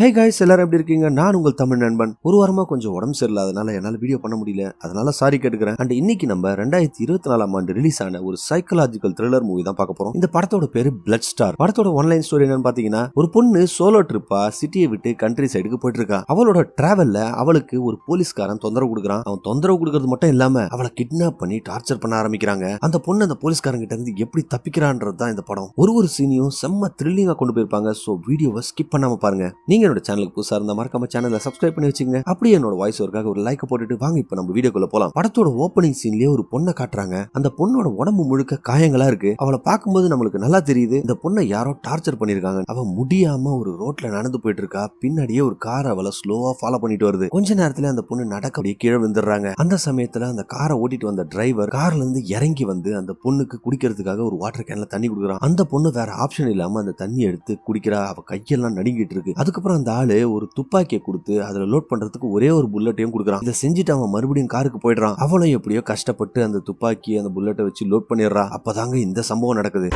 Hey guys எல்லாரும் எப்படி இருக்கீங்க? நான் உங்கள் தமிழ் நண்பன். ஒரு வாரமா கொஞ்சம் உடம்பு சரியில்லாதனால என்னால வீடியோ பண்ண முடியல. அதனால சாரி கேட்டுக்கிறேன். அண்ட் இன்னைக்கு நம்ம ரெண்டாயிரத்தி இருபத்தி நாலாம் ஆண்டு ரிலீஸ் ஆன ஒரு சைக்கலாஜிக்கல் த்ரில்லர் மூவி தான் பார்க்க போறோம். இந்த படத்தோட பேரு பிளட் ஸ்டார் படத்தோட ஒன்லைன் ஸ்டோரி என்னன்னு பாத்தீங்கன்னா ஒரு பொண்ணு சோலோ ட்ரிப்பா சிட்டியை விட்டு கண்ட்ரி சைடுக்கு போயிட்டு இருக்கா. அவளோட டிராவல்ல அவளுக்கு ஒரு போலீஸ்காரன் தொந்தரவு கொடுக்குறான். அவன் தொந்தரவு கொடுக்கறது மட்டும் இல்லாம அவளை கிட்னாப் பண்ணி டார்ச்சர் பண்ண ஆரம்பிக்கிறாங்க. அந்த பொண்ணு அந்த போலீஸ்காரன் கிட்ட இருந்து எப்படி தப்பிக்கிறான்றது தான் இந்த படம். ஒரு ஒரு சீனியும் செம்ம த்ரில்லிங்கா கொண்டு போயிருப்பாங்க. சோ வீடியோவை ஸ்கிப் பண்ணாம பாருங்க. நீங்க என்னோட சேனலுக்கு புதுசாக இருந்தால் மறக்காம சேனலை சப்ஸ்கிரைப் பண்ணி வச்சுங்க அப்படியே என்னோட வாய்ஸ் ஒர்க்காக ஒரு லைக் போட்டுட்டு வாங்க இப்போ நம்ம வீடியோக்குள்ள போகலாம் படத்தோட ஓப்பனிங் சீன்லேயே ஒரு பொண்ணை காட்டுறாங்க. அந்த பொண்ணோட உடம்பு முழுக்க காயங்களா இருக்கு. அவளை பார்க்கும்போது நம்மளுக்கு நல்லா தெரியுது. இந்த பொண்ணை யாரோ டார்ச்சர் பண்ணிருக்காங்க அவ முடியாம ஒரு ரோட்ல நடந்து போயிட்டு இருக்கா பின்னாடியே ஒரு கார் அவளை ஸ்லோவா ஃபாலோ பண்ணிட்டு வருது. கொஞ்ச நேரத்துல அந்த பொண்ணு நடக்க அப்படியே கீழே விழுந்துடுறாங்க. அந்த சமயத்துல அந்த காரை ஓட்டிட்டு வந்த டிரைவர் கார்ல இருந்து இறங்கி வந்து அந்த பொண்ணுக்கு குடிக்கிறதுக்காக ஒரு வாட்டர் கேன்ல தண்ணி கொடுக்குறான். அந்த பொண்ணு வேற ஆப்ஷன் இல்லாம அந்த தண்ணி எடுத்து குடிக்கிறா. அவ கையெல்லாம் நடுங்கிட்டு இருக்கு. அதுக்கப்புறம் அந்த ஆளு ஒரு துப்பாக்கியை கொடுத்து அதுல லோட் பண்றதுக்கு ஒரே ஒரு புல்லட்டையும் கொடுக்குறான். இதை செஞ்சுட்டு அவன் மறுபடியும் காருக்கு போயிடுறான். அவளும் எப்படியோ கஷ்டப்பட்டு அந்த துப்பாக்கி அந்த புல்லட்டை வச்சு லோட் பண்ணிடுறா. அப்பதாங்க இந்த சம்பவம் நடக்குது.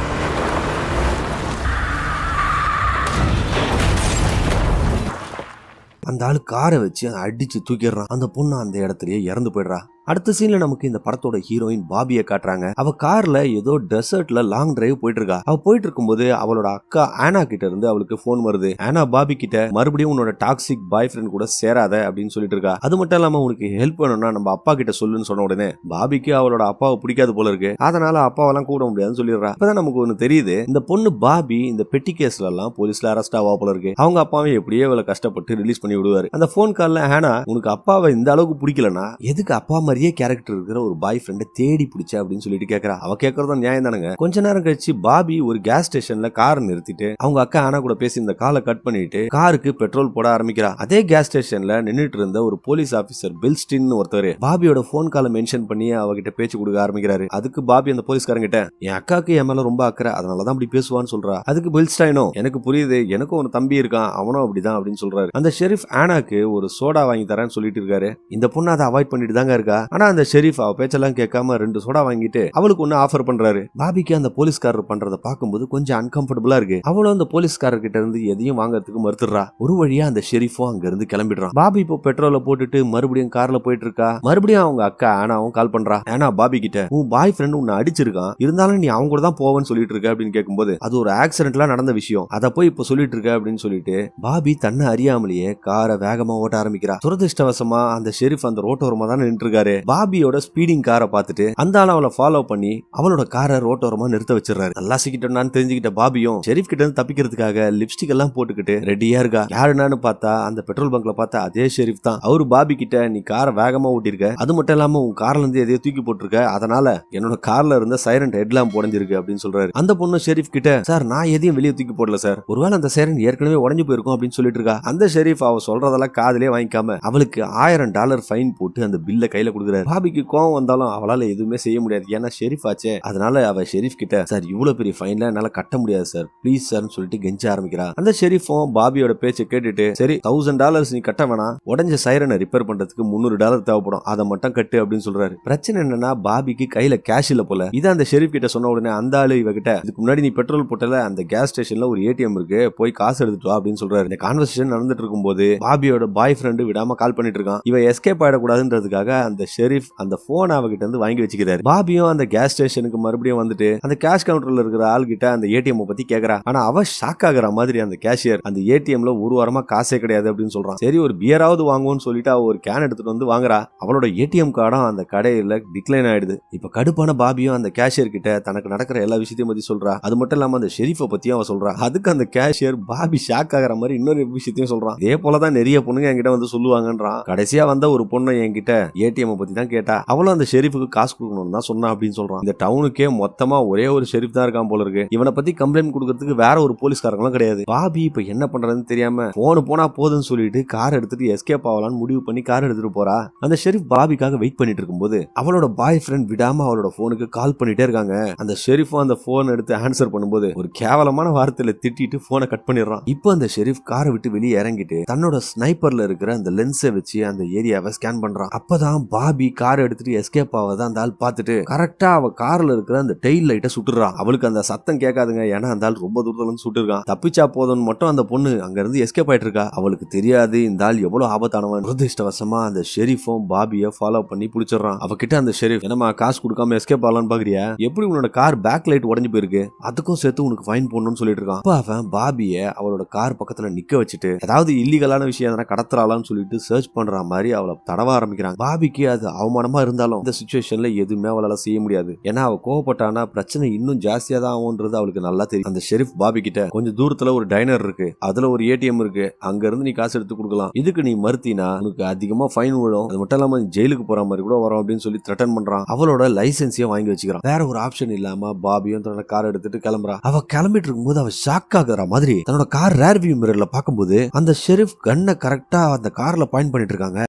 அந்த ஆள் காரை வச்சு அதை அடிச்சு தூக்கிடுறான். அந்த பொண்ணு அந்த இடத்துலயே இறந்து போயிடுறா. அடுத்த சீன்ல நமக்கு இந்த படத்தோட ஹீரோயின் பாபியை காட்டுறாங்க. அவ கார்ல ஏதோ டெசர்ட்ல லாங் டிரைவ் போயிட்டு இருக்கா அவ போயிட்டு இருக்கும்போது அவளோட அக்கா ஆனா கிட்ட இருந்து அவளுக்கு போன் வருது. ஆனா பாபி கிட்ட மறுபடியும் உன்னோட டாக்ஸிக் பாய் ஃப்ரெண்ட் கூட சேராத அப்படின்னு சொல்லிட்டு இருக்கா. அது மட்டும் இல்லாம உனக்கு ஹெல்ப் வேணும்னா நம்ம அப்பா கிட்ட சொல்லுன்னு சொன்ன உடனே பாபிக்கு அவளோட அப்பாவை பிடிக்காது போல இருக்கு. அதனால அப்பாவெல்லாம் கூட முடியாதுன்னு சொல்லிடுறா. இப்பதான் நமக்கு ஒண்ணு தெரியுது. இந்த பொண்ணு பாபி இந்த பெட்டி கேஸ்ல எல்லாம் போலீஸ்ல அரெஸ்ட் ஆவா போல இருக்கு. அவங்க அப்பாவை எப்படியே இவளை கஷ்டப்பட்டு ரிலீஸ் பண்ணி விடுவாரு. அந்த போன் கால்ல ஆனா உனக்கு அப்பாவை இந்த அளவுக்கு பிடிக்கலன்னா எதுக்கு அப்பா மாதிரியே கேரக்டர் இருக்கிற ஒரு பாய் ஃப்ரெண்டை தேடி பிடிச்ச அப்படின்னு சொல்லிட்டு கேட்கறா அவ கேட்கறதும் நியாயம் தானுங்க? கொஞ்ச நேரம் கழிச்சு பாபி ஒரு கேஸ் ஸ்டேஷன்ல கார் நிறுத்திட்டு அவங்க அக்கா ஆனா கூட பேசி இந்த காலை கட் பண்ணிட்டு காருக்கு பெட்ரோல் போட ஆரம்பிக்கிறா. அதே கேஸ் ஸ்டேஷன்ல நின்னுட்டு இருந்த ஒரு போலீஸ் ஆபீசர் பில்ஸ்டின் ஒருத்தர் பாபியோட போன் காலை மென்ஷன் பண்ணி அவகிட்ட பேச்சு கொடுக்க ஆரம்பிக்கிறாரு. அதுக்கு பாபி அந்த போலீஸ்காரங்கிட்ட என் அக்காக்கு என் மேல ரொம்ப அக்கறை அதனாலதான் அப்படி பேசுவான்னு சொல்றா. அதுக்கு பில்ஸ்டைனோ எனக்கு புரியுது எனக்கும் ஒரு தம்பி இருக்கான் அவனும் அப்படிதான் அப்படின்னு சொல்றாரு. அந்த ஷெரீஃப் ஆனாக்கு ஒரு சோடா வாங்கி தரேன்னு சொல்லிட்டு இருக்காரு. இந்த பொண்ணு அதை அவாய்ட் பண்ணிட்டு தாங்க இருக்கா? ஆனா அந்த ஷெரீஃப் அவ பேச்செல்லாம் கேட்காம ரெண்டு சோடா வாங்கிட்டு அவளுக்கு ஒண்ணு ஆஃபர் பண்றாரு. பாபிக்கு அந்த போலீஸ்காரர் பண்றத பார்க்கும்போது கொஞ்சம் அன்கம்ஃபர்டபுளா இருக்கு. அவளும் அந்த போலீஸ்காரர் கிட்ட இருந்து எதையும் வாங்குறதுக்கு மறுத்துறா ஒரு வழியா அந்த ஷெரீஃபும் அங்க இருந்து கிளம்பிடுறான். பாபி இப்போ பெட்ரோல போட்டுட்டு மறுபடியும் கார்ல போயிட்டு இருக்கா மறுபடியும் அவங்க அக்கா ஆனாவும் கால் பண்றா. ஆனா பாபி கிட்ட உன் பாய் ஃப்ரெண்ட் உன்னை அடிச்சிருக்கான். இருந்தாலும் நீ அவங்க கூட தான் போவேன்னு சொல்லிட்டு இருக்க அப்படின்னு கேட்கும்போது அது ஒரு ஆக்சிடென்ட்ல நடந்த விஷயம். அதை போய் இப்போ சொல்லிட்டு இருக்க அப்படின்னு சொல்லிட்டு பாபி தன்னை அறியாமலேயே காரை வேகமா ஓட்ட ஆரம்பிக்கிறா. துரதிருஷ்டவசமா அந்த ஷெரீஃப் அந்த ரோட்டோரமா தான் நின்று இருக்காரு பாபியோட ஸ்பீடிங் காரை பார்த்துட்டு அந்த ஆள் அவளை ஃபாலோ பண்ணி அவளோட காரை ரோட்டோரமா நிறுத்த வச்சிடறாரு. நல்லா சிக்கிட்டோம்னு தெரிஞ்சுக்கிட்ட பாபியும் ஷெரீப் கிட்ட இருந்து தப்பிக்கிறதுக்காக லிப்ஸ்டிக் எல்லாம் போட்டுக்கிட்டு ரெடியா இருக்கா? யாருனான்னு பார்த்தா அந்த பெட்ரோல் பங்க்ல பார்த்தா அதே ஷெரீப் தான். அவரு பாபி கிட்ட நீ காரை வேகமா ஓட்டிருக்க. அது மட்டும் இல்லாம உன் கார்ல இருந்து எதையோ தூக்கி போட்டிருக்க. அதனால என்னோட கார்ல இருந்த சைரன் ஹெட்லாம் உடஞ்சிருக்கு அப்படின்னு சொல்றாரு. அந்த பொண்ணு ஷெரீப் கிட்ட சார் நான் எதையும் வெளியே தூக்கி போடல சார். ஒருவேளை அந்த சைரன் ஏற்கனவே உடஞ்சு போயிருக்கும் அப்படின்னு சொல்லிட்டு இருக்கா. அந்த ஷெரீப் அவ சொல்றதெல்லாம் காதலே வாங்கிக்காம அவளுக்கு ஆயிரம் டாலர் ஃபைன் போட்டு அந்த பில்ல கையில கொடுக்குறாரு. பாபிக்கு கோவம் வந்தாலும் அவளால எதுவுமே செய்ய முடியாது. ஏன்னா ஷெரீஃப் ஆச்சே. அதனால அவ ஷெரீஃப் கிட்ட சார் இவ்வளவு பெரிய ஃபைன்ல என்னால கட்ட முடியாது சார். ப்ளீஸ் சார்னு சொல்லிட்டு கெஞ்ச ஆரம்பிக்கிறா. அந்த ஷெரீஃபும் பாபியோட பேச்சை கேட்டுட்டு சரி தௌசண்ட் டாலர்ஸ் நீ கட்ட வேணாம். உடஞ்ச சைரனை ரிப்பேர் பண்றதுக்கு முந்நூறு டாலர் தேவைப்படும். அதை மட்டும் கட்டு அப்படின்னு சொல்றாரு. பிரச்சனை என்னன்னா பாபிக்கு கையில கேஷ் இல்ல போல. இதை அந்த ஷெரீஃப் கிட்ட சொன்ன உடனே அந்த ஆளு இவகிட்ட இதுக்கு முன்னாடி நீ பெட்ரோல் போட்டல அந்த கேஸ் ஸ்டேஷன்ல ஒரு ஏடிஎம் இருக்கு. போய் காசு எடுத்துட்டு வா அப்படின்னு சொல்றாரு. இந்த கான்வர்சேஷன் நடந்துட்டு இருக்கும் போது பாபியோட பாய் ஃப்ரெண்டு விடாம கால் பண்ணிட்டு இருக்கான். இவ எஸ்கேப் ஆயிடக்கூடாதுன்றதுக்காக அந்த ஷெரீஃப் அந்த போன் அவகிட்ட இருந்து வாங்கி வச்சுக்கிறாரு. பாபியும் அந்த கேஸ் ஸ்டேஷனுக்கு மறுபடியும் வந்துட்டு அந்த கேஷ் கவுண்டர்ல இருக்கிற ஆள் கிட்ட அந்த ஏடிஎம் பத்தி கேக்குறா. ஆனா அவ ஷாக் ஆகுற மாதிரி அந்த கேஷியர் அந்த ஏடிஎம்ல ஒரு வாரமா காசே கிடையாது அப்படின்னு சொல்றான். சரி ஒரு பியராவது வாங்குவோம்னு சொல்லிட்டு அவ ஒரு கேன் எடுத்துட்டு வந்து வாங்குறா. அவளோட ஏடிஎம் கார்டும் அந்த கடையில டிக்ளைன் ஆயிடுது. இப்ப கடுப்பான பாபியும் அந்த கேஷியர் கிட்ட தனக்கு நடக்கிற எல்லா விஷயத்தையும் பத்தி சொல்றா. அது மட்டும் இல்லாம அந்த ஷெரீஃபை பத்தியும் அவ சொல்றா. அதுக்கு அந்த கேஷியர் பாபி ஷாக் ஆகுற மாதிரி இன்னொரு விஷயத்தையும் சொல்றான். இதே போலதான் நிறைய பொண்ணுங்க என்கிட்ட வந்து சொல்லுவாங்கன்றான். கடைசியா வந்த ஒரு பொண்ணு என்கிட்ட ஏடிஎம் பற்றி தான் கேட்டா அவளும் அந்த ஷெரீஃபுக்கு காசு கொடுக்கணும்னு தான் சொன்னா அப்படின்னு சொல்றான். இந்த டவுனுக்கே மொத்தமா ஒரே ஒரு ஷெரீஃப் தான் இருக்கான் போல இருக்கு இவனை பத்தி கம்ப்ளைண்ட் கொடுக்கறதுக்கு வேற ஒரு போலீஸ்காரங்களும் கிடையாது. பாபி இப்போ என்ன பண்றதுன்னு தெரியாம போனு போனா போதுன்னு சொல்லிட்டு கார் எடுத்துட்டு எஸ்கேப் ஆகலாம்னு முடிவு பண்ணி கார் எடுத்துட்டு போறா. அந்த ஷெரீஃப் பாபிக்காக வெயிட் பண்ணிட்டு இருக்கும்போது அவளோட பாய் ஃப்ரெண்ட் விடாம அவளோட போனுக்கு கால் பண்ணிட்டே இருக்காங்க. அந்த ஷெரீஃபும் அந்த போன் எடுத்து ஆன்சர் பண்ணும்போது ஒரு கேவலமான வார்த்தையில திட்டிட்டு போனை கட் பண்ணிடுறான். இப்போ அந்த ஷெரீஃப் காரை விட்டு வெளியே இறங்கிட்டு தன்னோட ஸ்னைப்பர்ல இருக்கிற அந்த லென்ஸை வச்சு அந்த ஏரியாவை ஸ்கேன் பண்றான். அப்பதான் பாபி பாபி கார் எடுத்துட்டு எஸ்கேப் ஆவதை அந்த ஆள் பார்த்துட்டு கரெக்டா அவ கார்ல இருக்கிற அந்த டெயில் லைட்டை சுட்டுறான். அவளுக்கு அந்த சத்தம் கேட்காதுங்க. ஏன்னா அந்த ஆள் ரொம்ப தூரத்துல இருந்து சுட்டுருக்கான். தப்பிச்சா போதும்னு மட்டும் அந்த பொண்ணு அங்க இருந்து எஸ்கேப் ஆயிட்டு இருக்கா. அவளுக்கு தெரியாது இந்த ஆள் எவ்வளவு ஆபத்தானவன். துரதிருஷ்டவசமா அந்த ஷெரீஃபும் பாபிய ஃபாலோ பண்ணி பிடிச்சிடுறான். அவகிட்ட அந்த ஷெரீஃப் என்னமா காசு கொடுக்காம எஸ்கேப் ஆகலான்னு பாக்குறியா? எப்படி உன்னோட கார் பேக் லைட் உடஞ்சு போயிருக்கு? அதுக்கும் சேர்த்து உனக்கு ஃபைன் போடணும்னு சொல்லிட்டு இருக்கான். அப்ப அவன் பாபிய அவளோட கார் பக்கத்துல நிக்க வச்சுட்டு ஏதாவது இல்லீகலான விஷயம் எதனா கடத்துறாளான்னு சொல்லிட்டு சர்ச் பண்ற மாதிரி அவளை தடவ ஆரம்பிக்கிறான். பாபிக்கு அது அவமானமா இருந்தாலும் இந்த சுச்சுவேஷன்ல எதுவுமே அவளால செய்ய முடியாது. ஏன்னா அவ கோவப்பட்டானா பிரச்சனை இன்னும் ஜாஸ்தியா தான் ஆகும்ன்றது அவளுக்கு நல்லா தெரியும். அந்த ஷெரீஃப் பாபி கிட்ட கொஞ்சம் தூரத்துல ஒரு டைனர் இருக்கு. அதுல ஒரு ஏடிஎம் இருக்கு. அங்க இருந்து நீ காசு எடுத்து கொடுக்கலாம். இதுக்கு நீ மறுத்தினா உனக்கு அதிகமா ஃபைன் விழும். அது மட்டும் இல்லாம ஜெயிலுக்கு போற மாதிரி கூட வரும் அப்படின்னு சொல்லி த்ரெட்டன் பண்றான். அவளோட லைசன்ஸையும் வாங்கி வச்சுக்கிறான். வேற ஒரு ஆப்ஷன் இல்லாம பாபியும் தன்னோட கார் எடுத்துட்டு கிளம்புறா. அவ கிளம்பிட்டு இருக்கும்போது அவ ஷாக் ஆகுற மாதிரி தன்னோட கார் ரேர் வியூ மிரர்ல பார்க்கும்போது அந்த ஷெரீஃப் கண்ணை கரெக்டா அந்த கார்ல பாயிண்ட் பண்ணிட்டு இருக்காங்க.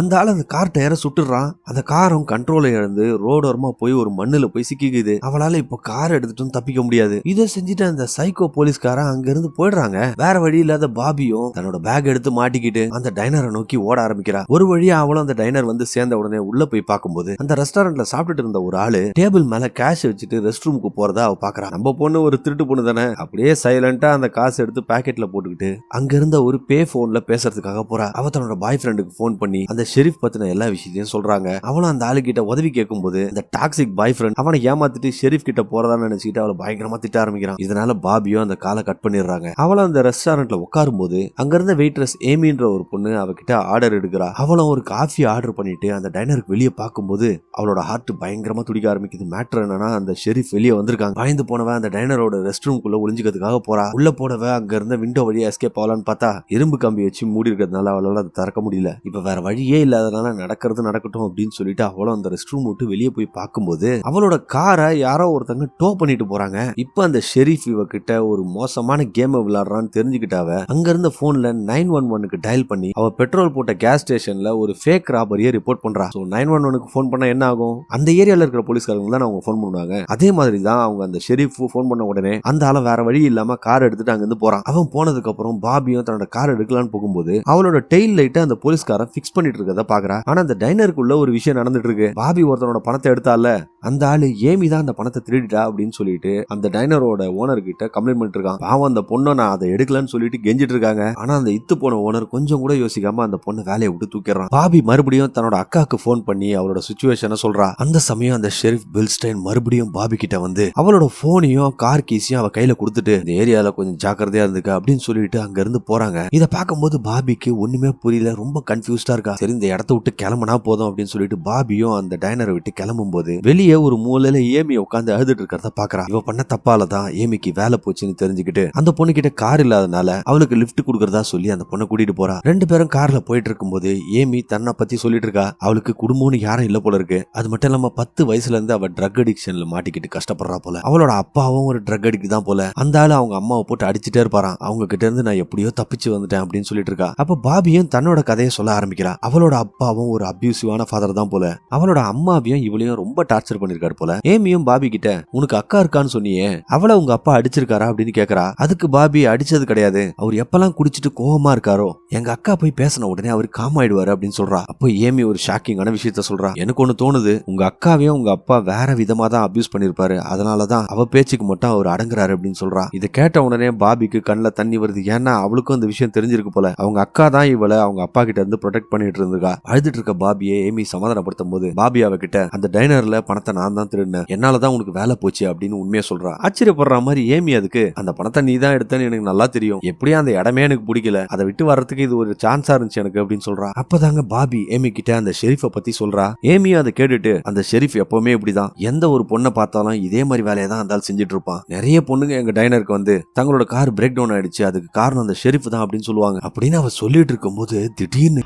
அந்த ஆள் அந்த கார் டயரை சுட்டுறான். அந்த காரும் கண்ட்ரோலை இழந்து ரோடோரமா போய் ஒரு மண்ணுல போய் சிக்கிக்குது. அவளால இப்போ கார் எடுத்துட்டும் தப்பிக்க முடியாது. இதை செஞ்சுட்டு அந்த சைக்கோ போலீஸ்காரன் அங்க இருந்து போயிடுறாங்க. வேற வழி இல்லாத பாபியும் தன்னோட பேக் எடுத்து மாட்டிக்கிட்டு அந்த டைனரை நோக்கி ஓட ஆரம்பிக்கிறா. ஒரு வழியா அவளும் அந்த டைனர் வந்து சேர்ந்த உடனே உள்ள போய் பார்க்கும்போது அந்த ரெஸ்டாரண்ட்ல சாப்பிட்டுட்டு இருந்த ஒரு ஆளு டேபிள் மேல கேஷ் வச்சுட்டு ரெஸ்ட் ரூமுக்கு போறதா அவ பாக்குறா. நம்ம பொண்ணு ஒரு திருட்டு பொண்ணு தானே. அப்படியே சைலண்டா அந்த காசு எடுத்து பாக்கெட்ல போட்டுக்கிட்டு அங்க இருந்த ஒரு பே போன்ல பேசுறதுக்காக போறா. அவ தன்னோட பாய் ஃப்ரெண்டுக்கு ஃபோன் பண்ணி அந்த ஷெரீஃப் பத்தின எல்லா விஷயத்தையும் சொல்றாங்க. அவளும் அந்த ஆளு கிட்ட உதவி கேட்கும்போது இந்த டாக்ஸிக் பாய் ஃப்ரெண்ட் அவனை ஏமாத்திட்டு ஷெரீஃப் கிட்ட போறதா நினைச்சிட்டு அவளை பயங்கரமா திட்ட ஆரம்பிக்கிறான். இதனால பாபியும் அந்த காலை கட் பண்ணிடுறாங்க. அவளும் அந்த ரெஸ்டாரண்ட்ல உட்காரும் போது அங்க இருந்த வெயிட்ரஸ் ஏமின்ற ஒரு பொண்ணு அவகிட்ட ஆர்டர் எடுக்கிறா. அவளும் ஒரு காஃபி ஆர்டர் பண்ணிட்டு அந்த டைனருக்கு வெளியே பார்க்கும்போது அவளோட ஹார்ட் பயங்கரமா துடிக்க ஆரம்பிக்குது. மேட்ரு என்னன்னா அந்த ஷெரீஃப் வெளியே வந்திருக்காங்க. பயந்து போனவன் அந்த டைனரோட ரெஸ்ட் ரூம்குள்ள ஒளிஞ்சுக்கிறதுக்காக போறா. உள்ள போனவ அங்க இருந்த விண்டோ வழியா எஸ்கேப் ஆகலான்னு பார்த்தா இரும்பு கம்பி வச்சு மூடி இருக்கிறதுனால அவளால அதை திறக்க முடியல. இப்ப வேற வழியே இல்லாதனால நடக்கிறது நடக்கட்டும் அப்படின்னு சொல்லிட்டு அவளும் அந்த ரெஸ்ட் ரூம் விட்டு வெளியே போய் பார்க்கும்போது அவளோட காரை யாரோ ஒருத்தங்க டோ பண்ணிட்டு போறாங்க. இப்ப அந்த ஷெரீஃப் இவகிட்ட ஒரு மோசமான கேமை விளாடுறான்னு தெரிஞ்சுக்கிட்டாவ அங்க இருந்த போன்ல நைன் ஒன் ஒனுக்கு டயல் பண்ணி அவ பெட்ரோல் போட்ட கேஸ் ஸ்டேஷன்ல ஒரு ஃபேக் ராபரியை ரிப்போர்ட் பண்றா. ஸோ நைன் ஒன் ஒனுக்கு ஃபோன் பண்ணா என்ன ஆகும்? அந்த ஏரியால இருக்கிற போலீஸ்காரங்க தான் அவங்க ஃபோன் பண்ணுவாங்க. அதே மாதிரி தான் அவங்க அந்த ஷெரீஃப் ஃபோன் பண்ண உடனே அந்த ஆள வேற வழி இல்லாம கார் எடுத்துட்டு அங்க இருந்து போறான். அவன் போனதுக்கு அப்புறம் பாபியும் தன்னோட கார் எடுக்கலான்னு போகும்போது அவளோட டெயில் லைட்டை அந்த போலீஸ்காரன் ஃபிக்ஸ் பண்ணிட்டு இருக்கிறத பாக்குறா. ஆனா அந்த டைனருக்குள்ள ஒரு விஷயம் நடந்துட்டு இருக்கு பாபி ஒருத்தனோட பணத்தை எடுத்தால அந்த ஆளு ஏமி தான் அந்த பணத்தை திருடிட்டா அப்படின்னு சொல்லிட்டு அந்த டைனரோட ஓனர் கிட்ட கம்ப்ளைண்ட் பண்ணிட்டு இருக்கான். பாவம் அந்த பொண்ணை நான் அதை எடுக்கலன்னு சொல்லிட்டு கெஞ்சிட்டு இருக்காங்க. ஆனா அந்த இத்து போன ஓனர் கொஞ்சம் கூட யோசிக்காம அந்த பொண்ணை வேலையை விட்டு தூக்கிடுறான். பாபி மறுபடியும் தன்னோட அக்காவுக்கு போன் பண்ணி அவரோட சுச்சுவேஷனை சொல்றா. அந்த சமயம் அந்த ஷெரீஃப் பில்ஸ்டைன் மறுபடியும் பாபி கிட்ட வந்து அவளோட போனையும் கார் கீஸையும் அவ கையில கொடுத்துட்டு இந்த ஏரியால கொஞ்சம் ஜாக்கிரதையா இருந்துக்க அப்படின்னு சொல்லிட்டு அங்க இருந்து போறாங்க. இதை பார்க்கும்போது பாபிக்கு ஒண்ணுமே புரியல. ரொம்ப கன்ஃபியூஸ்டா இருக்கா. சரி இந்த இடத்த விட்டு கிளம்புனா போதும் அப்படின்னு சொல்லிட்டு பாபியும் அந்த டைனரை விட்டு கிளம்பும் போது வெளியே ஒரு மூலையில ஏமி உட்காந்து அழுதுட்டு இருக்கிறத பாக்குறா. இவ பண்ண தப்பால தான் ஏமிக்கு வேலை போச்சுன்னு தெரிஞ்சுக்கிட்டு அந்த பொண்ணு கிட்ட கார் இல்லாதனால அவளுக்கு லிஃப்ட் கொடுக்கறதா சொல்லி அந்த பொண்ணை கூட்டிட்டு போறா. ரெண்டு பேரும் கார்ல போயிட்டு இருக்கும்போது ஏமி தன்னை பத்தி சொல்லிட்டு இருக்கா. அவளுக்கு குடும்பம்னு யாரும் இல்ல போல இருக்கு. அது மட்டும் இல்லாம பத்து வயசுல இருந்து அவ ட்ரக் அடிக்ஷன்ல மாட்டிக்கிட்டு கஷ்டப்படுறா போல. அவளோட அப்பாவும் ஒரு ட்ரக் அடிக்ட் தான் போல. அந்த ஆளு அவங்க அம்மாவை போட்டு அடிச்சுட்டே இருப்பாரான் அவங்க கிட்ட இருந்து நான் எப்படியோ தப்பிச்சு வந்துட்டேன் அப்படின்னு சொல்லிட்டு இருக்கா. அப்ப பாபியும் தன்னோட கதையை சொல்ல ஆரம்பிக்கிறா. அவளோட அப்பாவும் ஒரு அபியூசிவான ஃபாதர் தான் போல. அவளோட அம்மாவையும் இவளையும் ரொம்ப டார்ச்சர் பண்ணிருக்காரு போல. ஏமியும் பாபி கிட்ட உனக்கு அக்கா இருக்கான்னு சொன்னியே அவளை உங்க அப்பா அடிச்சிருக்காரா? அப்படின்னு கேக்குறா. அதுக்கு பாபி அடிச்சது கிடையாது. அவர் எப்பெல்லாம் குடிச்சிட்டு கோவமா இருக்காரோ எங்க அக்கா போய் பேசின உடனே அவர் காம் ஆயிடுவாரு அப்படின்னு சொல்றா. அப்போ ஏமி ஒரு ஷாக்கிங்கான விஷயத்த சொல்றா. எனக்கு ஒண்ணு தோணுது உங்க அக்காவையும் உங்க அப்பா வேற விதமா தான் அபியூஸ் பண்ணிருப்பாரு. அதனாலதான் அவ பேச்சுக்கு மட்டும் அவர் அடங்குறாரு அப்படின்னு சொல்றா. இதை கேட்ட உடனே பாபிக்கு கண்ணுல தண்ணி வருது. ஏன்னா அவளுக்கும் இந்த விஷயம் தெரிஞ்சிருக்கு போல. அவங்க அக்கா தான் இவளை அவங்க அப்பா கிட்ட இருந்து ப்ரொடெக்ட் பண்ணிட்டு இருந்திருக்கா அழுதுட்டு இருக்க பாபியை ஏமி சமாதானப்படுத்தும் போது பாபி அவகிட்ட அந்த டைனர்ல பணத்தை நான் தான் திருடினேன். என்னாலதான் உனக்கு வேலை போச்சு அப்படின்னு உண்மையா சொல்றா. ஆச்சரியப்படுற மாதிரி ஏமி அதுக்கு அந்த பணத்தை நீ தான் எடுத்தேன்னு எனக்கு நல்லா தெரியும். எப்படியும் அந்த இடமே எனக்கு பிடிக்கல. அதை விட்டு வர்றதுக்கு இது ஒரு சான்ஸா இருந்துச்சு எனக்கு அப்படின்னு சொல்றா. அப்பதாங்க பாபி ஏமி கிட்ட அந்த ஷெரீஃபை பத்தி சொல்றா. ஏமியும் அதை கேட்டுட்டு அந்த ஷெரீஃப் எப்பவுமே இப்படிதான். எந்த ஒரு பொண்ணை பார்த்தாலும் இதே மாதிரி வேலையை தான் அந்த செஞ்சுட்டு இருப்பான் நிறைய பொண்ணுங்க எங்க டைனருக்கு வந்து தங்களோட கார் பிரேக் டவுன் ஆயிடுச்சு. அதுக்கு காரணம் அந்த ஷெரீஃப் தான் அப்படின்னு சொல்லுவாங்க. அப்படின்னு அவ சொல்லிட்டு இருக்கும்போது திடீர்னு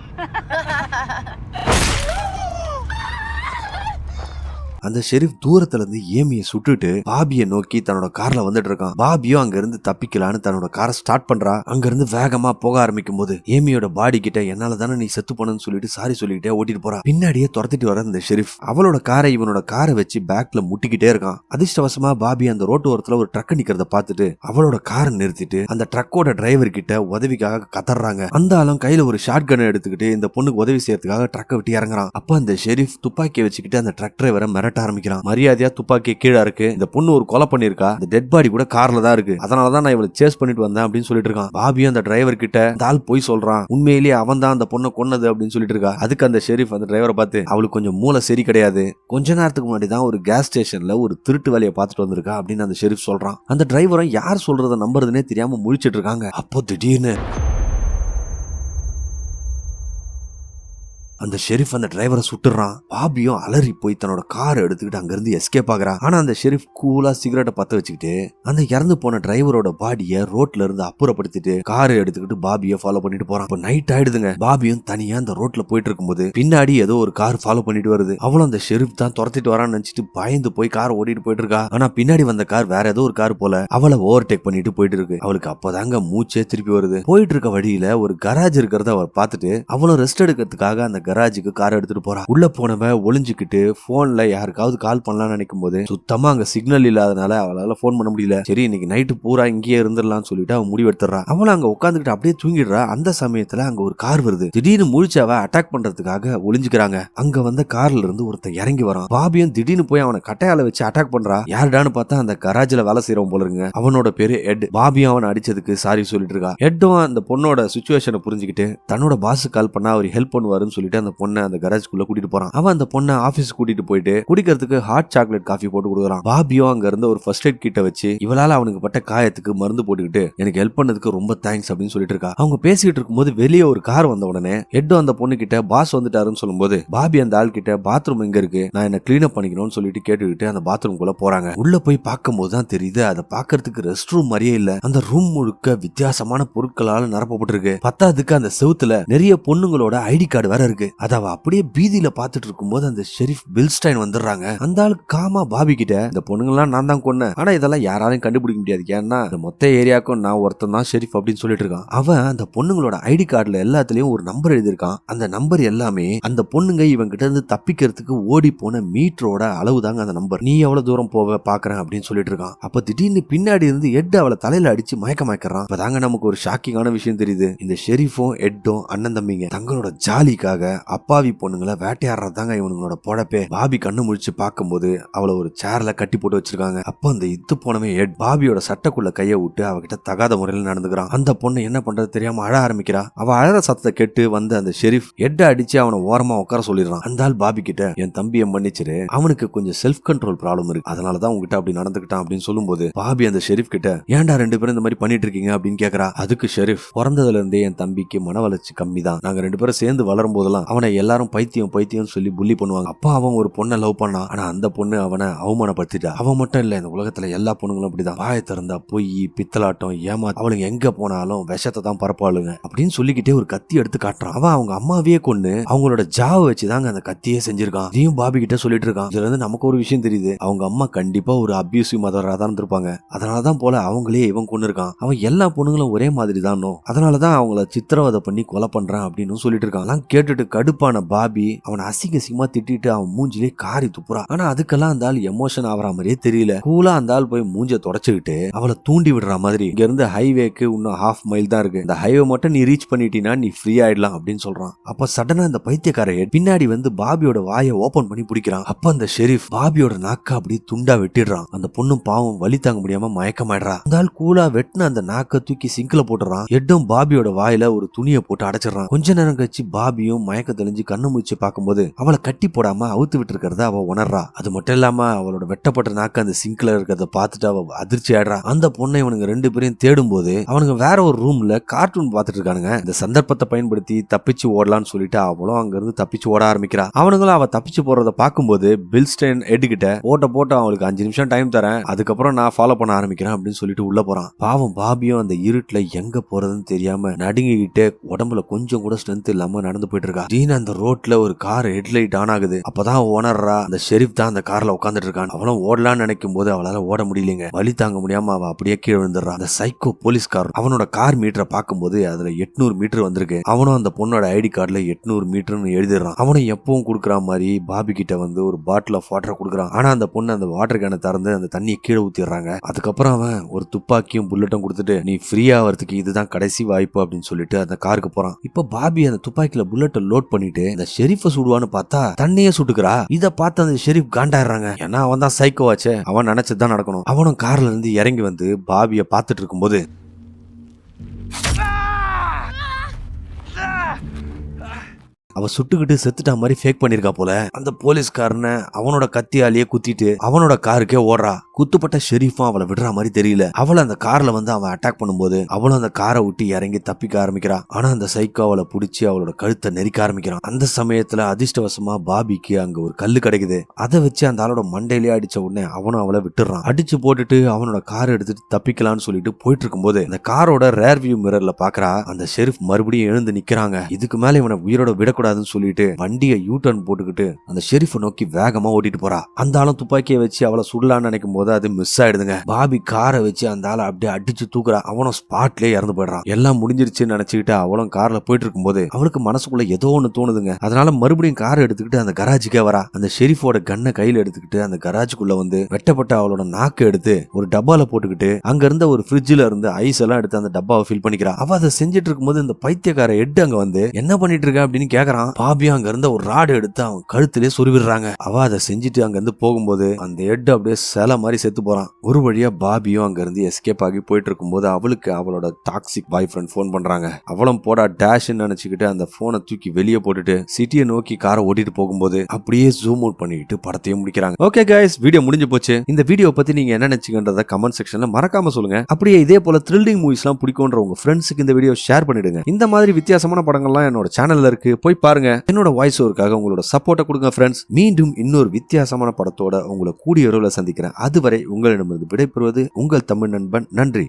哈哈哈哈。அந்த ஷெரீஃப் தூரத்துல இருந்து ஏமியை சுட்டுட்டு பாபியை நோக்கி தன்னோட கார்ல வந்துட்டு இருக்கான் பாபியும் அங்க இருந்து தப்பிக்கலான்னு தன்னோட காரை ஸ்டார்ட் பண்றா. அங்க இருந்து வேகமா போக ஆரம்பிக்கும் போது ஏமியோட பாடி கிட்ட என்னால தானே நீ செத்து போனன்னு சொல்லிட்டு சாரி சொல்லிக்கிட்டே ஓட்டிட்டு போறா. பின்னாடியே துரத்திட்டு வர இந்த ஷெரீஃப். அவளோட காரை இவனோட காரை வச்சு பேக்ல முட்டிக்கிட்டே இருக்கான். அதிர்ஷ்டவசமா பாபி அந்த ரோட்டு ஓரத்துல ஒரு ட்ரக் நிக்கிறத பார்த்துட்டு அவளோட காரை நிறுத்திட்டு அந்த ட்ரக்கோட டிரைவர் கிட்ட உதவிக்காக கதறாங்க. அந்த ஆளும் கையில ஒரு ஷார்ட் கன் எடுத்துக்கிட்டு இந்த பொண்ணுக்கு உதவி செய்யறதுக்காக ட்ரக்கை விட்டு இறங்குறான். அப்ப அந்த ஷெரீஃப் துப்பாக்கியை வச்சுக்கிட்டு அந்த ட்ரக் டிரைவரை மிரட்ட ஆரம்பிக்கிறான். மரியாதையா துப்பாக்கி கீழே இருக்கு இந்த பொண்ணு ஒரு கொலை பண்ணிருக்கா இந்த டெட் பாடி கூட கார்ல தான் இருக்கு. அதனாலதான் நான் இவளை சேஸ் பண்ணிட்டு வந்தேன் அப்படின்னு சொல்லிட்டு இருக்கான். பாபியும் அந்த டிரைவர் கிட்ட இந்த ஆள் போய் சொல்றான். உண்மையிலேயே அவன் தான் அந்த பொண்ணை கொன்னது அப்படின்னு சொல்லிட்டு இருக்கா. அதுக்கு அந்த ஷெரீஃப் அந்த டிரைவரை பார்த்து அவளுக்கு கொஞ்சம் மூளை சரி கிடையாது. கொஞ்ச நேரத்துக்கு முன்னாடி தான் ஒரு கேஸ் ஸ்டேஷன்ல ஒரு திருட்டு வேலையை பார்த்துட்டு வந்திருக்கா அப்படின்னு அந்த ஷெரீஃப் சொல்றான். அந்த டிரைவரும் யார் சொல்றதை நம்புறதுனே தெரியாம முழிச்சிட்டு இருக்காங்க. அப்போ திடீர்னு அந்த ஷெரீஃப் அந்த டிரைவரை சுட்டுறான். பாபியும் அலறி போய் தன்னோட கார் எடுத்துக்கிட்டு அங்கிருந்து எஸ்கேப் ஆகுறான். ஆனா அந்த ஷெரீஃப் கூலா சிகரெட்டை பத்த வச்சுக்கிட்டு அந்த இறந்து போன டிரைவரோட பாடியை ரோட்ல இருந்து அப்புறப்படுத்திட்டு காரை எடுத்துக்கிட்டு பாபியை ஃபாலோ பண்ணிட்டு போறான். இப்போ நைட் ஆயிடுதுங்க. பாபியும் தனியா அந்த ரோட்ல போயிட்டு இருக்கும்போது பின்னாடி ஏதோ ஒரு கார் ஃபாலோ பண்ணிட்டு வருது. அவளும் அந்த ஷெரீஃப் தான் துரத்திட்டு வரான்னு நினைச்சிட்டு பயந்து போய் கார் ஓட்டிட்டு போயிட்டு இருக்கா. ஆனா பின்னாடி வந்த கார் வேற ஏதோ ஒரு கார் போல அவளை ஓவர்டேக் பண்ணிட்டு போயிட்டு இருக்கு. அவளுக்கு அப்பதாங்க மூச்சே திருப்பி வருது. போயிட்டு இருக்க வழியில ஒரு கராஜ் இருக்கிறத அவர் பார்த்துட்டு அவளும் ரெஸ்ட் எடுக்கிறதுக்காக அந்த கராஜுக்கு கார் எடுத்துட்டு போறா. உள்ள போனவன் ஒளிஞ்சுக்கிட்டு போன்ல யாருக்காவது கால் பண்ணலாம்னு நினைக்கும் போது சுத்தமா அங்க சிக்னல் இல்லாதனால அவளால போன் பண்ண முடியல. சரி இன்னைக்கு நைட்டு பூரா இங்கேயே இருந்துடலாம்னு சொல்லிட்டு அவன் முடிவு எடுத்துறா அவளும் அங்க உட்காந்துக்கிட்டு அப்படியே தூங்கிடுறா. அந்த சமயத்துல அங்க ஒரு கார் வருது. திடீர்னு முழிச்சு அவ அட்டாக் பண்றதுக்காக ஒளிஞ்சுக்கிறாங்க. அங்க வந்த கார்ல இருந்து ஒருத்தன் இறங்கி வரான். பாபியும் திடீர்னு போய் அவனை கட்டையால வச்சு அட்டாக் பண்றா. யாருடான்னு பார்த்தா அந்த கராஜ்ல வேலை செய்யறவன் போல இருங்க அவனோட பேரு எட் பாபியும் அவன் அடிச்சதுக்கு சாரி சொல்லிட்டு இருக்கா. எட்டும் அந்த பொண்ணோட சுச்சுவேஷனை புரிஞ்சுக்கிட்டு தன்னோட பாஸ் கால் பண்ணா அவர் ஹெல்ப் பண்ணுவாருன்னு சொல்லிட்டு அந்த பொண்ணை அந்த கரேஜ்குள்ள கூட்டிட்டு போறான். அவன் அந்த பொண்ணை ஆபீஸ் கூட்டிட்டு போயிட்டு குடிக்கிறதுக்கு ஹாட் சாக்லேட் காஃபி போட்டு கொடுக்குறான். பாபியோ அங்க இருந்து ஒரு ஃபர்ஸ்ட் எய்ட் கிட்ட வச்சு இவளால அவனுக்கு பட்ட காயத்துக்கு மருந்து போட்டுக்கிட்டு எனக்கு ஹெல்ப் பண்ணதுக்கு ரொம்ப தேங்க்ஸ் அப்படின்னு சொல்லிட்டு இருக்கா. அவங்க பேசிக்கிட்டு இருக்கும்போது வெளியே ஒரு கார் வந்த உடனே எட்டும் அந்த பொண்ணு கிட்ட பாஸ் வந்துட்டாருன்னு சொல்லும்போது பாபி அந்த ஆள் கிட்ட பாத்ரூம் எங்க இருக்கு? நான் என்ன கிளீன் அப் பண்ணிக்கணும்னு சொல்லிட்டு கேட்டுக்கிட்டு அந்த பாத்ரூம் குள்ள போறாங்க. உள்ள போய் பார்க்கும்போது தான் தெரியுது அதை பாக்குறதுக்கு ரெஸ்ட் ரூம் மாதிரியே இல்ல. அந்த ரூம் முழுக்க வித்தியாசமான பொருட்களால நிரப்பப்பட்டிருக்கு. பத்தாவதுக்கு அந்த செவுத்துல நிறைய பொண்ணுங்களோட ஐடி கார்டு வேற இருக்கு. அத அவ அப்படியே பீதியில பாத்துட்டு இருக்கும்போது அந்த ஷெரீஃப் பில்ஸ்டைன் வந்துடுறாங்க. அந்த ஆள் காமா பாபி கிட்ட இந்த பொண்ணுங்களாம் நான் தான் கொன்னேன். ஆனா இதெல்லாம் யாராலையும் கண்டுபிடிக்க முடியாது. ஏன்னா இந்த மொத்த ஏரியாக்கும் நான் ஒருத்தன் தான் ஷெரீஃப் அப்படின்னு சொல்லிட்டு இருக்கான். அவன் அந்த பொண்ணுங்களோட ஐடி கார்டுல எல்லாத்துலயும் ஒரு நம்பர் எழுதியிருக்கான். அந்த நம்பர் எல்லாமே அந்த பொண்ணுங்க இவன் கிட்ட இருந்து தப்பிக்கிறதுக்கு ஓடி போன மீட்டரோட அளவு தாங்க அந்த நம்பர். நீ எவ்வளவு தூரம் போவ பாக்குறேன் அப்படின்னு சொல்லிட்டு இருக்கான். அப்ப திடீர்னு பின்னாடி இருந்து எட் அவளை தலையில அடிச்சு மயக்க மயக்கிறான். இப்பதாங்க நமக்கு ஒரு ஷாக்கிங்கான விஷயம் தெரியுது. இந்த ஷெரீஃபும் எட்டும் அண்ணன் தம்பிங்க தங்களோட ஜாலிக்காக அப்பாவி பொண்ணுங்களை வேட்டையாடுறதாங்க இவனுங்களோட பொழப்பே. பாபி கண்ணு முழிச்சு பார்க்கும்போது அவளை ஒரு சேர்ல கட்டி போட்டு வச்சிருக்காங்க. அப்போ அந்த இத்து போனவே எட் பாபியோட சட்டைக்குள்ள கைய விட்டு அவகிட்ட தகாத முறையில் நடந்துக்கிறான். அந்த பொண்ணு என்ன பண்றது தெரியாம அழ ஆரம்பிக்கிறா. அவ அழற சத்தத்தை கேட்டு வந்து அந்த ஷெரீஃப் எட்டை அடிச்சு அவனை ஓரமா உட்கார சொல்லிடுறான். அந்த ஆள் பாபி கிட்ட என் தம்பியை மன்னிச்சிரு. அவனுக்கு கொஞ்சம் செல்ஃப் கண்ட்ரோல் ப்ராப்ளம் இருக்கு அதனாலதான் உங்ககிட்ட அப்படி நடந்துக்கிட்டான் அப்படின்னு சொல்லும்போது பாபி அந்த ஷெரீஃப் கிட்ட ஏன்டா ரெண்டு பேரும் இந்த மாதிரி பண்ணிட்டு இருக்கீங்க? அப்படின்னு கேக்குறா. அதுக்கு ஷெரீஃப் பிறந்ததுல இருந்தே என் தம்பிக்கு மன வளர்ச்சி கம்மி தான் நாங்க ரெண்டு பேரும் சேர்ந்து வளரும் போதெல்லாம் அவனை எல்லாரும் பைத்தியம் பைத்தியம் சொல்லி புள்ளி பண்ணுவாங்க. அப்பா அவன் ஒரு பொண்ணை லவ் பண்ணான். ஆனா அந்த பொண்ணு அவனை அவமானப்படுத்திட்டா. அவன் மட்டும் இல்ல இந்த உலகத்துல எல்லா பொண்ணுங்களும் அப்படிதான். வாயை திறந்தா பொய் பித்தலாட்டம் ஏமா அவளுங்க எங்க போனாலும் விஷத்தை தான் பரப்பாளுங்க அப்படின்னு சொல்லிக்கிட்டே ஒரு கத்தி எடுத்து காட்டுறான். அவன் அவங்க அம்மாவையே கொண்டு அவங்களோட ஜாவை வச்சுதாங்க அந்த கத்தியே செஞ்சிருக்கான். இதையும் பாபி கிட்ட சொல்லிட்டு இருக்கான். இதுல இருந்து நமக்கு ஒரு விஷயம் தெரியுது. அவங்க அம்மா கண்டிப்பா ஒரு அபியூசிவ் மதரா தான் இருந்திருப்பாங்க. அதனாலதான் போல அவங்களே இவன் கொண்டு இருக்கான். அவன் எல்லா பொண்ணுங்களும் ஒரே மாதிரி தானோ அதனாலதான் அவங்கள சித்திரவதை பண்ணி கொலை பண்றான் அப்படின்னு சொல்லிட்டு இருக்கான். கேட்டுட்டு கடுப்பான பாபி அவனை அசிங்க அசிங்கமா திட்டிட்டு அவன் மூஞ்சிலே காரி துப்புறான் ஆனா அதுக்கெல்லாம் அந்த ஆள் எமோஷன் ஆகிற மாதிரியே தெரியல. கூலா அந்த ஆள் போய் மூஞ்ச தொடச்சுக்கிட்டு அவளை தூண்டி விடுற மாதிரி. இங்க இருந்து ஹைவேக்கு இன்னும் ஹாஃப் மைல் தான் இருக்கு. இந்த ஹைவே மட்டும் நீ ரீச் பண்ணிட்டீனா நீ ஃப்ரீ ஆயிடலாம் அப்படின்னு சொல்றான். அப்ப சடனா அந்த பைத்தியக்கார பின்னாடி வந்து பாபியோட வாயை ஓபன் பண்ணி பிடிக்கிறான். அப்ப அந்த ஷெரீஃப் பாபியோட நாக்க அப்படியே துண்டா வெட்டிடுறான். அந்த பொண்ணும் பாவம் வலி தாங்க முடியாம மயக்கமாயிடுறா. அந்த ஆள் கூலா வெட்டின அந்த நாக்க தூக்கி சிங்க்ல போட்டுறான் எட்டும் பாபியோட வாயில ஒரு துணியை போட்டு அடைச்சிடறான். கொஞ்ச நேரம் கழிச்சு பாபியும் மயக்க தெளிஞ்சு கண்ணு முடிச்சு பார்க்கும்போது அவளை கட்டி போடாம அவுத்து விட்டு இருக்கிறத அவ உணர்றா. அது மட்டும் இல்லாம அவளோட வெட்டப்பட்ட நாக்கு அந்த சிங்க்ல இருக்கிறத பார்த்துட்டு அவ அதிர்ச்சி ஆடுறா அந்த பொண்ணை இவனுங்க ரெண்டு பேரையும் தேடும் போது அவனுங்க வேற ஒரு ரூம்ல கார்ட்டூன் பார்த்துட்டு இருக்கானுங்க. இந்த சந்தர்ப்பத்தை பயன்படுத்தி தப்பிச்சு ஓடலாம்னு சொல்லிட்டு அவளும் அங்க இருந்து தப்பிச்சு ஓட ஆரம்பிக்கிறா. அவனுங்களும் அவ தப்பிச்சு போறத பார்க்கும்போது பில்ஸ்டைன் எடுக்கிட்ட ஓட்ட போட்டு அவளுக்கு அஞ்சு நிமிஷம் டைம் தரேன். அதுக்கப்புறம் நான் ஃபாலோ பண்ண ஆரம்பிக்கிறேன் அப்படின்னு சொல்லிட்டு உள்ள போறான். பாவம் பாபியும் அந்த இருட்டுல எங்க போறதுன்னு தெரியாம நடுங்கிக்கிட்டு உடம்புல கொஞ்சம் கூட ஸ்ட்ரென்த் இல்லாம நடந்து போயிட்டு இருக்கா. திடீர்னு அந்த ரோட்ல ஒரு கார் ஹெட்லைட் ஆன் ஆகுது. அப்பதான் ஓனர்ரா அந்த ஷெரீப் தான் அந்த கார்ல உட்காந்துட்டு இருக்கான் அவளும் ஓடலாம்னு நினைக்கும் போது அவளால ஓட முடியலங்க. வலி தாங்க முடியாம அவ அப்படியே கீழே விழுந்துடுறான். அந்த சைக்கோ போலீஸ்கார் அவனோட கார் மீட்டரை பார்க்கும்போது அதுல எட்நூறு மீட்டர் வந்திருக்கு. அவனும் அந்த பொண்ணோட ஐடி கார்டுல எட்நூறு மீட்டர்னு எழுதிடுறான். அவனும் எப்பவும் கொடுக்குற மாதிரி பாபி கிட்ட வந்து ஒரு பாட்டில் ஆஃப் வாட்டர் கொடுக்குறான். ஆனா அந்த பொண்ணு அந்த வாட்டர் கேனை திறந்து அந்த தண்ணியை கீழே ஊத்திடுறாங்க. அதுக்கப்புறம் அவன் ஒரு துப்பாக்கியும் புல்லட்டும் கொடுத்துட்டு நீ ஃப்ரீ ஆகிறதுக்கு இதுதான் கடைசி வாய்ப்பு அப்படின்னு சொல்லிட்டு அந்த காருக்கு போறான். இப்போ பாபி அந்த துப்பாக்கியில புல்லட்டை லோட் பண்ணிட்டு இந்த ஷெரீஃப சுடுவான்னு பார்த்தா தண்ணியே சுட்டுக்கிறா. இத பார்த்து அந்த ஷெரீப் காண்டாடுறாங்க. ஏன்னா அவன் தான் சைக்கோவாச்சே அவன் நினைச்சதுதான் நடக்கணும். அவனும் கார்ல இருந்து இறங்கி வந்து பாபிய பார்த்துட்டு இருக்கும்போது அவ சுட்டுக்கிட்டு செத்துட்டா மாதிரி ஃபேக் பண்ணிருக்கா போல. அந்த போலீஸ்காரனை அவனோட கத்தியாலேயே குத்திட்டு அவனோட காருக்கே ஓடுறா. குத்துப்பட்ட ஷெரீஃபும் அவளை விடுற மாதிரி தெரியல. அவளை அந்த கார்ல வந்து அவன் அட்டாக் பண்ணும்போது அவளும் அந்த காரை விட்டு இறங்கி தப்பிக்க ஆரம்பிக்கிறா. ஆனா அந்த சைக்கோ அவளை பிடிச்சி அவளோட கழுத்தை நெரிக்க ஆரம்பிக்கிறான். அந்த சமயத்துல அதிர்ஷ்டவசமா பாபிக்கு அங்க ஒரு கல்லு கிடைக்குது. அதை வச்சு அந்த ஆளோட மண்டையிலேயே அடிச்ச உடனே அவனும் அவளை விட்டுறான். அடிச்சு போட்டுட்டு அவனோட காரை எடுத்துட்டு தப்பிக்கலாம்னு சொல்லிட்டு போயிட்டு இருக்கும்போது அந்த காரோட ரேர் வியூ மிரர்ல பாக்குறா அந்த ஷெரீஃப் மறுபடியும் எழுந்து நிக்கிறாங்க. இதுக்கு மேல இவனை உயிரோட வரக்கூடாதுன்னு சொல்லிட்டு வண்டியை யூ டர்ன் போட்டுக்கிட்டு அந்த ஷெரீஃபை நோக்கி வேகமா ஓட்டிட்டு போறா. அந்த ஆளும் துப்பாக்கியை வச்சு அவளை சுடலான்னு நினைக்கும் போது அது மிஸ் ஆயிடுதுங்க. பாபி காரை வச்சு அந்த ஆளை அப்படியே அடிச்சு தூக்குறா. அவனும் ஸ்பாட்லயே இறந்து போயிடுறான். எல்லாம் முடிஞ்சிருச்சுன்னு நினைச்சுக்கிட்டு அவளும் கார்ல போயிட்டு இருக்கும்போது அவளுக்கு மனசுக்குள்ள ஏதோ ஒன்னு தோணுதுங்க. அதனால மறுபடியும் காரை எடுத்துக்கிட்டு அந்த கராஜுக்கே வரா. அந்த ஷெரீஃபோட கண்ணை கையில எடுத்துக்கிட்டு அந்த கராஜுக்குள்ள வந்து வெட்டப்பட்ட அவளோட நாக்கு எடுத்து ஒரு டப்பால போட்டுக்கிட்டு அங்க இருந்த ஒரு ஃபிரிட்ஜ்ல இருந்து ஐஸ் எல்லாம் எடுத்து அந்த டப்பாவை ஃபில் பண்ணிக்கிறா. அவ அதை செஞ்சுட்டு இருக்கும்போது இந்த பைத்தியக்கார எட்டு அங்க வந்து என்ன பண்ணிட்டு இருக்க? அப்படின்னு கேட்க கேக்குறான். பாபியும் அங்க இருந்த ஒரு ராடு எடுத்து அவன் கழுத்திலே சொருவிடுறாங்க. அவ அதை செஞ்சுட்டு அங்க இருந்து போகும்போது அந்த எட்டு அப்படியே சில மாதிரி செத்து போறான். ஒரு வழியா பாபியும் அங்க இருந்து எஸ்கேப் ஆகி போயிட்டு இருக்கும்போது அவளுக்கு அவளோட டாக்ஸிக் பாய் ஃப்ரெண்ட் ஃபோன் பண்றாங்க. அவளும் போடா டேஷ்னு நினைச்சுக்கிட்டு அந்த போனை தூக்கி வெளியே போட்டுட்டு சிட்டியை நோக்கி காரை ஓட்டிட்டு போகும்போது அப்படியே ஜூம் அவுட் பண்ணிட்டு படத்தையும் முடிக்கிறாங்க. ஓகே கைஸ் வீடியோ முடிஞ்சு போச்சு. இந்த வீடியோ பத்தி நீங்க என்ன நினைச்சுக்கின்றத கமெண்ட் செக்ஷன்ல மறக்காம சொல்லுங்க. அப்படியே இதே போல த்ரில்லிங் மூவிஸ் எல்லாம் பிடிக்கும்ன்ற உங்க ஃப்ரெண்ட்ஸுக்கு இந்த வீடியோ ஷேர் பண்ணிடுங்க. இந்த மாதிரி வித்தியாசமான படங்கள்லாம் என்னோட சேனல்ல இருக்கு. போய் பாருங்க என்னோட வாய்ஸ் ஓருக்காக உங்களோட சப்போர்ட்டை கொடுங்க ஃப்ரெண்ட்ஸ் மீண்டும் இன்னொரு வித்தியாசமான படத்தோட உங்களை கூடிய உறவுல சந்திக்கிறேன். அதுவரை உங்களிடமிருந்து விடைபெறுவது உங்கள் தமிழ் நண்பன். நன்றி.